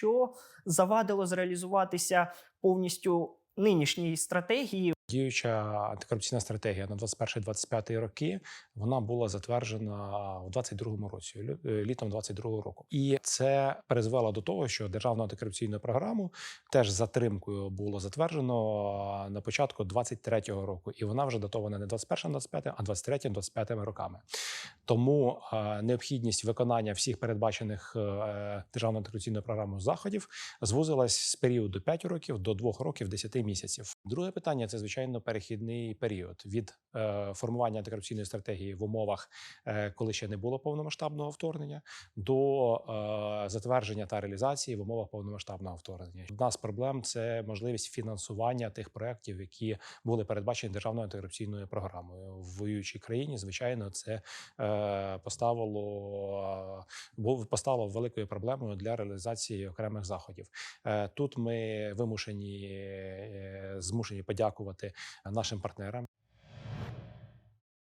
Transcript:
що завадило зреалізуватися повністю нинішній стратегії. Діюча антикорупційна стратегія на 21-25 роки вона була затверджена у 22-му році, е, літом 22-го року, і це призвело до того, що державну антикорупційну програму теж затримкою було затверджено на початку 23-го року, і вона вже датована не 21-25, а 23-25 роками. Тому необхідність виконання всіх передбачених е, державною антикорупційною програмою заходів звузилась з періоду 5 років до 2 років 10 місяців. Друге питання це звичайно перехідний період від е, формування антикорупційної стратегії в умовах, е, коли ще не було повномасштабного вторгнення, до е, затвердження та реалізації в умовах повномасштабного вторгнення. Одна з проблем це можливість фінансування тих проєктів, які були передбачені державною антикорупційною програмою в воюючій країні. Звичайно, це поставило поставило великою проблемою для реалізації окремих заходів. Тут ми вимушені змушені подякувати нашим партнерам.